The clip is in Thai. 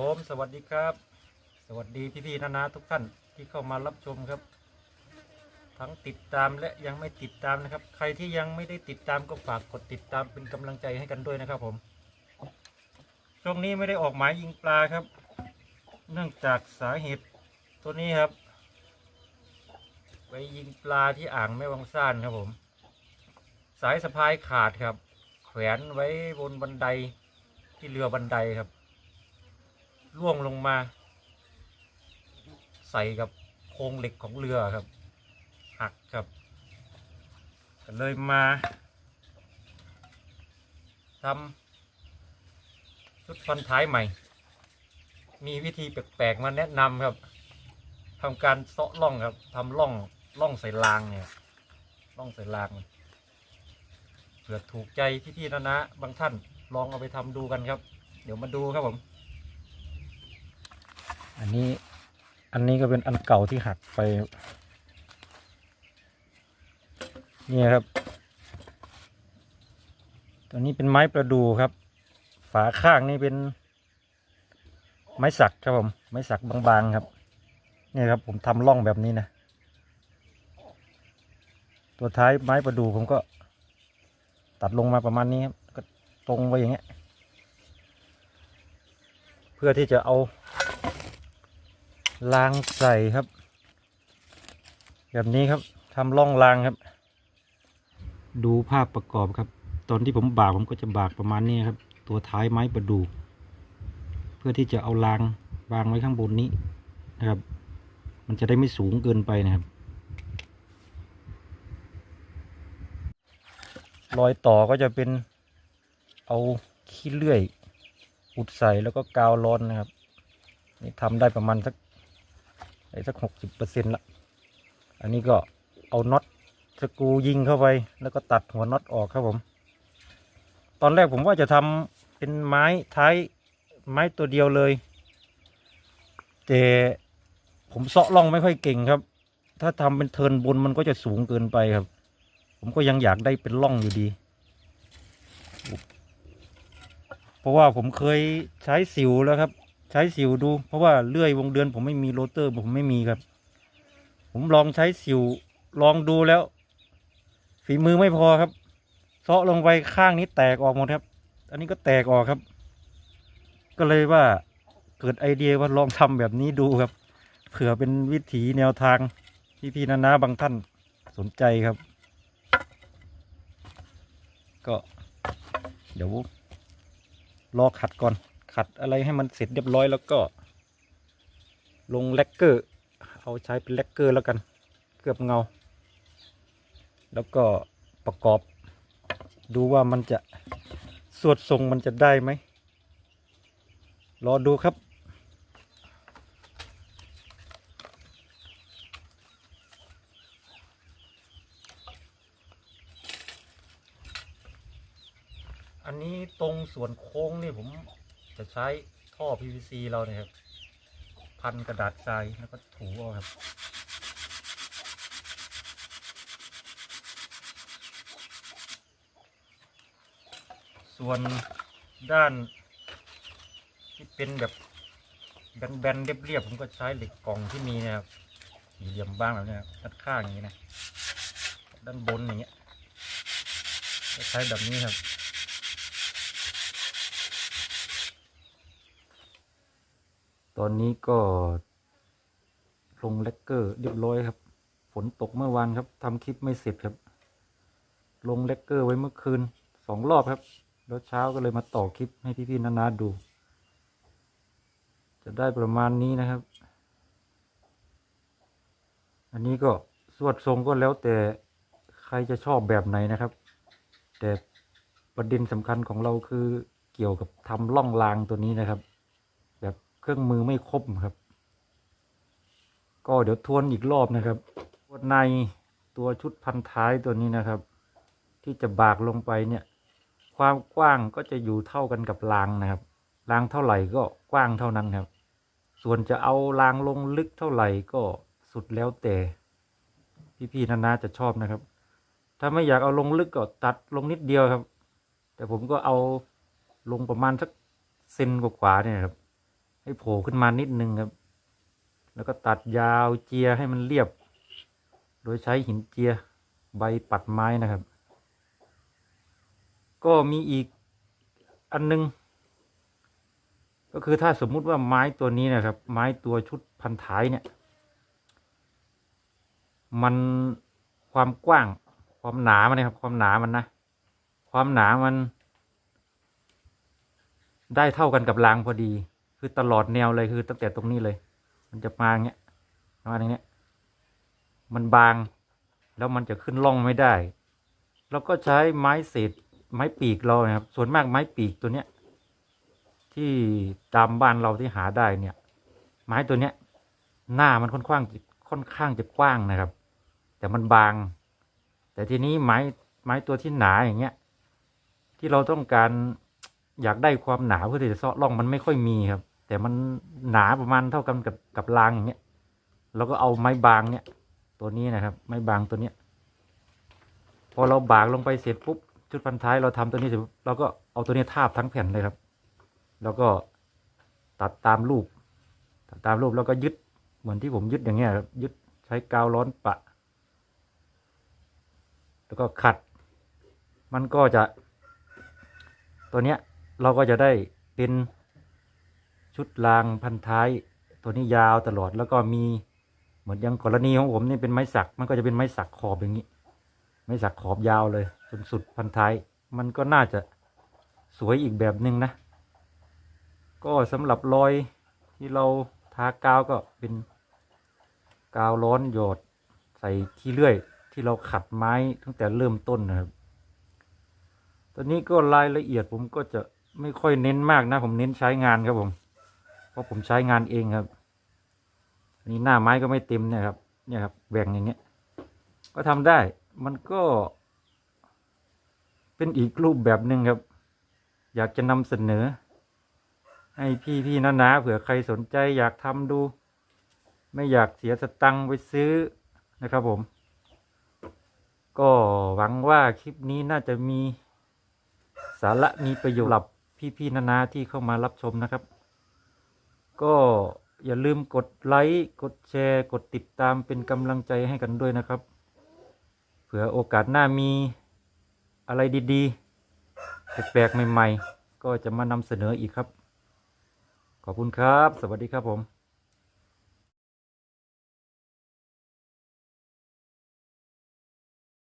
ผมสวัสดีครับ สวัสดีพี่ๆนานาทุกท่านที่เข้ามารับชมครับ ทั้งติดตามและยังไม่ติดตามนะครับ ใครที่ยังไม่ได้ติดตามก็ฝากกดติดตามเป็นกำลังใจให้กันด้วยนะครับ ผมช่วงนี้ไม่ได้ออกหมายยิงปลาครับ เนื่องจากสาเหตุตัวนี้ครับ ไปยิงปลาที่อ่างแม่วังซ่านครับผม สายสะพายขาดครับ แขวนไว้บนบันไดที่เรือบันไดครับ ล่วงลงมา ใส่กับโครงเหล็กของเรือครับ หักครับก็เลยมาทำชุดฟันท้ายใหม่ มีวิธีแปลกๆมาแนะนำครับทำการเซาะล่องครับทำล่องล่องใส่รางเนี่ยล่องใส่รางเผื่อถูกใจพี่ๆนะนะบางท่านลองเอาไปทำดูกันครับ เดี๋ยวมาดูครับผม อันนี้อันนี้ก็เป็นอันเก่าที่หักไป นี่ครับ ตัวนี้เป็นไม้ประดูครับ ฝาข้างนี่เป็น ไม้สักครับผม ไม้สักบางๆครับ นี่ครับผมทำร่องแบบนี้นะ ตัวท้ายไม้ประดูผมก็ ตัดลงมาประมาณนี้ครับ ก็ตรงไว้อย่างเงี้ย เพื่อที่จะเอา รางใส่ครับ แบบนี้ครับทำร่องรางครับ ดูภาพประกอบครับ ตอนที่ผมบากผมก็จะบากประมาณนี้ครับ ตัวท้ายไม้ประดูเพื่อที่จะเอารางวางไว้ข้างบนนี้นะครับ มันจะได้ไม่สูงเกินไปนะครับรอยต่อก็จะเป็นเอาขี้เลื่อย อุดใส่แล้วก็กาวร้อนนะครับ นี่ทำได้ประมาณสัก ได้สักหกสิบเปอร์เซ็นต์ละ อันนี้ก็เอาน็อตสกรูยิงเข้าไป แล้วก็ตัดหัวน็อตออกครับผม ตอนแรกผมว่าจะทำเป็นไม้ท้ายไม้ตัวเดียวเลย แต่ผมเซาะล่องไม่ค่อยเก่งครับ ถ้าทำเป็นเทินบนมันก็จะสูงเกินไปครับ ผมก็ยังอยากได้เป็นล่องอยู่ดี เพราะว่าผมเคยใช้สิวแล้วครับ ใช้สิวดู เพราะว่าเลื่อยวงเดือน ผมไม่มีโรเตอร์ ผมไม่มีครับ ผมลองใช้สิวลองดูแล้ว ฝีมือไม่พอครับเซาะลงไปข้างนี้แตกออกหมดครับ อันนี้ก็แตกออกครับ ก็เลยว่าเกิดไอเดียว่าลองทำแบบนี้ดูครับ เผื่อเป็นวิถีแนวทางที่พี่นานาบางท่านสนใจครับ ก็ เดี๋ยวรอขัดก่อน ขัดอะไรให้มันเสร็จเรียบร้อยแล้วก็ ลงแลกเกอร์ เอาใช้เป็นแลกเกอร์แล้วกัน เกือบเงา แล้วก็ประกอบ ดูว่ามันจะสวดทรงมันจะได้ไหม รอดูครับอันนี้ตรงส่วนโค้งนี่ผม จะใช้ท่อ PVC เราเนี่ยครับพันกระดาษทรายแล้วก็ถูเอาครับส่วนด้านที่เป็นแบบแบนๆเรียบๆผมก็ใช้เหล็กกล่องที่มีนะครับเหลี่ยมบ้างแบบเนี้ยด้านข้างอย่างนี้นะ ด้านบนอย่างเงี้ยใช้แบบนี้ครับ ตอนนี้ก็ลงแลกเกอร์เรียบร้อยครับ ฝนตกเมื่อวานครับทำคลิปไม่เสร็จครับ ลงแลกเกอร์ไว้เมื่อคืนสองรอบครับ แล้วเช้าก็เลยมาต่อคลิปให้พี่ๆนานาดู จะได้ประมาณนี้นะครับ อันนี้ก็สวดทรงก็แล้วแต่ใครจะชอบแบบไหนนะครับ แต่ประเด็นสำคัญของเราคือเกี่ยวกับทำล่องรางตัวนี้นะครับ เครื่องมือไม่ครบครับ ก็เดี๋ยวทวนอีกรอบนะครับตัวในตัวชุดพันท้ายตัวนี้นะครับ ที่จะบากลงไปเนี่ย ความกว้างก็จะอยู่เท่ากันกับรางนะครับรางเท่าไหร่ก็กว้างเท่านั้นครับ ส่วนจะเอารางลงลึกเท่าไหร่ก็สุดแล้วแต่พี่ๆนานาจะชอบนะครับ ถ้าไม่อยากเอาลงลึกก็ตัดลงนิดเดียวครับ แต่ผมก็เอาลงประมาณสักเซนกว่าๆเนี่ยครับ ให้โผล่ขึ้นมานิดนึงครับ แล้วก็ตัดยาวเจียให้มันเรียบ โดยใช้หินเจียใบปัดไม้นะครับ ก็มีอีกอันนึง ก็คือถ้าสมมุติว่าไม้ตัวนี้นะครับ ไม้ตัวชุดพันท้ายเนี่ย มันความกว้าง ความหนามันนะครับ ความหนามันนะ ความหนามัน ได้เท่ากันกับรางพอดี คือตลอดแนวเลยคือตั้งแต่ตรงนี้เลย มันจะมาอย่างเงี้ยมาอย่างเงี้ย มันบาง แล้วมันจะขึ้นล่องไม่ได้เราก็ใช้ไม้เศษไม้ปีกเราครับ ส่วนมากไม้ปีกตัวเนี้ย ที่ตามบ้านเราที่หาได้เนี่ย ไม้ตัวเนี้ย หน้ามันค่อนข้างค่อนข้างจะกว้างนะครับ แต่มันบาง แต่ทีนี้ไม้ไม้ตัวที่หนาอย่างเงี้ย ที่เราต้องการอยากได้ความหนาเพื่อที่จะเซาะร่องมันไม่ค่อยมีครับ แต่มันหนาประมาณเท่ากันกับกับรางอย่างเงี้ยเราก็เอาไม้บางเนี่ย ตัวนี้นะครับ ไม้บางตัวเนี้ย พอเราบากลงไปเสร็จปุ๊บชุดพันท้ายเราทำตัวนี้เสร็จเราก็เอาตัวนี้ทาบทั้งแผ่นเลยครับ แล้วก็ตัดตามรูปตัดตามรูปแล้วก็ยึดเหมือนที่ผมยึดอย่างเงี้ยครับยึดใช้กาวร้อนปะ แล้วก็ขัด มันก็จะ ตัวเนี้ยเราก็จะได้เป็น ชุดรางพันท้าย ตัวนี้ยาวตลอดแล้วก็มีเหมือนอย่างกรณีของผมนี่เป็นไม้สัก มันก็จะเป็นไม้สักขอบอย่างนี้ ไม้สักขอบยาวเลยจนสุดพันท้าย มันก็น่าจะสวยอีกแบบหนึ่งนะ ก็สำหรับรอยที่เราทากาวก็เป็นกาวร้อนหยดใส่ที่เลื่อยที่เราขัดไม้ตั้งแต่เริ่มต้นนะครับ ตอนนี้ก็รายละเอียดผมก็จะไม่ค่อยเน้นมากนะ ผมเน้นใช้งานครับผม เพราะผมใช้งานเองครับอันนี้หน้าไม้ก็ไม่เต็มเนี่ยครับ เนี่ยครับแบ่งอย่างเงี้ย ก็ทำได้ มันก็ เป็นอีกรูปแบบหนึ่งครับ อยากจะนำเสนอ ให้พี่พี่ๆน้าๆเผื่อใครสนใจอยากทำดู ไม่อยากเสียสตังค์ไปซื้อนะครับผม ก็หวังว่าคลิปนี้น่าจะมีสาระมีประโยชน์หรับพี่ๆนานาที่เข้ามารับชมนะครับ ก็อย่าลืมกดไลค์กดแชร์ กดติดตามเป็นกำลังใจให้กันด้วยนะครับ เผื่อโอกาสหน้ามีอะไรดีๆ แปลกๆ ใหม่ ๆ ก็จะมานำเสนออีกครับ ขอบคุณครับ สวัสดีครับผม